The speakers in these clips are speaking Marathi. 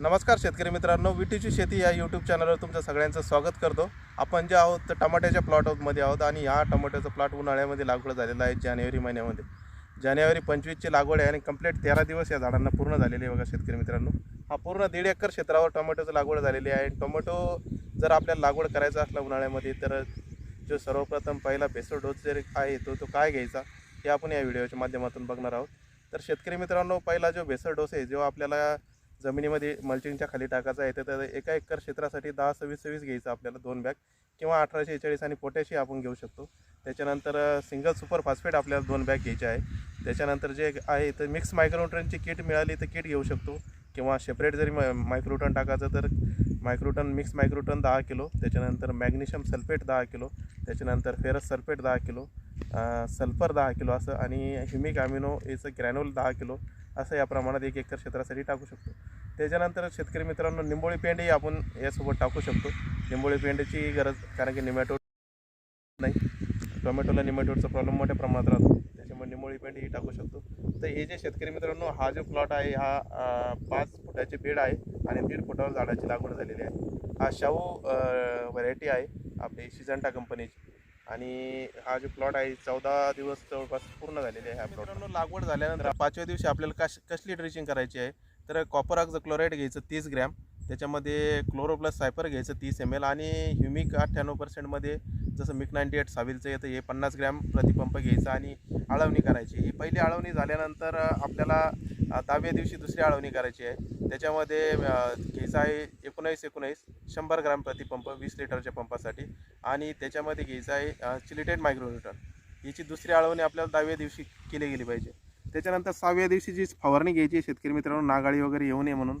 नमस्कार शेतकरी मित्रांनो विटीची शेती या यूट्यूब चॅनलवर तुमचं सगळ्यांचं स्वागत करतो. आपण जे आहोत तर टमाट्याच्या प्लॉटमध्ये आहोत आणि हा टमाट्याचा प्लॉट उन्हाळ्यामध्ये लागवड झालेला आहे जानेवारी महिन्यामध्ये. जानेवारी पंचवीसची लागवड आहे आणि कंप्लीट तेरा दिवस या झाडांना पूर्ण झालेली आहे बघा शेतकरी मित्रांनो. हा पूर्ण दीड एकर क्षेत्रावर टोमॅटोचं लागवड झालेली आहे. टोमॅटो जर आपल्याला लागवड करायचा असला उन्हाळ्यामध्ये तर जो सर्वप्रथम पहिला बेसर डोस जर आहे तो तो काय घ्यायचा हे आपण या व्हिडिओच्या माध्यमातून बघणार आहोत. तर शेतकरी मित्रांनो पहिला जो बेसर डोस आहे जो आपल्याला जमिनीमध्ये मल्चिंगच्या खाली टाकायचा आहे तर एका एकर क्षेत्रासाठी दहा सव्वीस सव्वीस घ्यायचं आपल्याला दोन बॅग किंवा अठराशे एचाळीस आणि पोटॅशी आपण घेऊ शकतो. त्याच्यानंतर सिंगल सुपर फॉस्फेट आपल्याला दोन बॅग घ्यायचे आहे. त्याच्यानंतर जे आहे तर मिक्स मायक्रोन्यूट्रनची किट मिळाली तर किट घेऊ शकतो. किंवा सेपरेट जरी मायक्रोटन टाकायचं तर मायक्रोटन मिक्स मायक्रोटन दहा किलो. त्याच्यानंतर मॅग्नेशियम सल्फेट दहा किलो. त्याच्यानंतर फेरस सल्फेट दहा किलो. सल्फर दहा किलो असं आणि ह्युमिक अमिनो याचं ग्रॅन्युल दहा किलो. असं या प्रमाणात एक एकर क्षेत्रासाठी टाकू शकतो. त्याच्यानंतर शेतकरी मित्रांनो निंबोळी पेंडही आपण यासोबत टाकू शकतो. निंबोळी पेंडची गरज कारण की निमॅटोड नाही. टोमॅटोला निमॅटोडचा प्रॉब्लेम मोठ्या प्रमाणात राहतो. त्याच्यामुळे निंबोळी पेंडही टाकू शकतो. तर हे जे शेतकरी मित्रांनो हा जो प्लॉट आहे हा पाच फुटाचे बेड आहे आणि दीड फुटावर झाडाची लागवड झालेली आहे. हा शाहू व्हरायटी आहे आपली सिजंटा कंपनीची आणि हा जो प्लॉट आहे चौदा दिवस जवळपास पूर्ण झालेले आहे हा प्लॉट लागवड झाल्यानंतर पाचव्या दिवशी आपल्याला कश कसली ड्रेसिंग करायची आहे? तर कॉपर ऑक्झ क्लोराईड घ्यायचं तीस ग्रॅम त्याच्यामध्ये क्लोरो प्लस सायपर घ्यायचं तीस एम एल आणि ह्युमिक अठ्ठ्याण्णव पर्सेंटमध्ये जसं मिक नाईन्टी एट साविलचं येतं हे पन्नास ग्रॅम प्रतिपंप घ्यायचं आणि आळवणी करायची. ही पहिली आळवणी झाल्यानंतर आपल्याला दहाव्या दिवशी दुसरी आळवणी करायची आहे. त्याच्यामध्ये अ, आहे एकोणावीस एकोणावीस शंभर ग्रॅम प्रतिपंप वीस लिटरच्या पंपासाठी. आणि त्याच्यामध्ये घ्यायचं आहे चिलिटेड मायक्रोन्यूटन. याची दुसरी आळवणी आपल्याला दहाव्या दिवशी केली गेली पाहिजे. त्याच्यानंतर सहाव्या दिवशी जी फवारणी घ्यायची आहे शेतकरी मित्रांनो नागाळी वगैरे येऊ नये म्हणून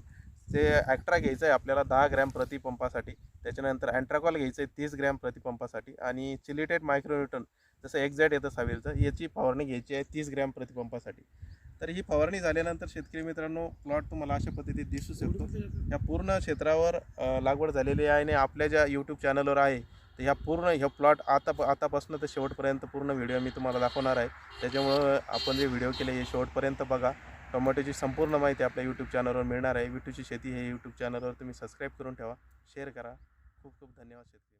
ते ॲक्ट्रा घ्यायचं आहे आपल्याला दहा ग्रॅम प्रतिपंपासाठी त्याच्यानंतर अँट्राकॉल घ्यायचं आहे तीस ग्रॅम प्रतिपंपासाठी आणि चिलिटेड मायक्रोन्यूटन जसं एक्झॅक्ट येतं सावीरचं याची फवारणी घ्यायची आहे तीस ग्रॅम प्रतिपंपासाठी तर ही फवारणी झाल्यानंतर शेतकरी मित्रांनो प्लॉट तुम्हाला अशा पद्धतीत दिसू शकतो. या पूर्ण क्षेत्रावर लागवड झालेली आहे आणि आपल्या ज्या यूट्यूब चॅनलवर आहे तर ह्या पूर्ण ह्या प्लॉट आता आतापासून तर शेवटपर्यंत पूर्ण व्हिडिओ मी तुम्हाला दाखवणार आहे. त्याच्यामुळं आपण जे व्हिडिओ केले हे शेवटपर्यंत बघा. टोमॅटोची संपूर्ण माहिती आपल्या यूट्यूब चॅनलवर मिळणार आहे. विटूची शेती हे यूट्यूब चॅनलवर तुम्ही सबस्क्राईब करून ठेवा. शेअर करा. खूप खूप धन्यवाद शेतकरी.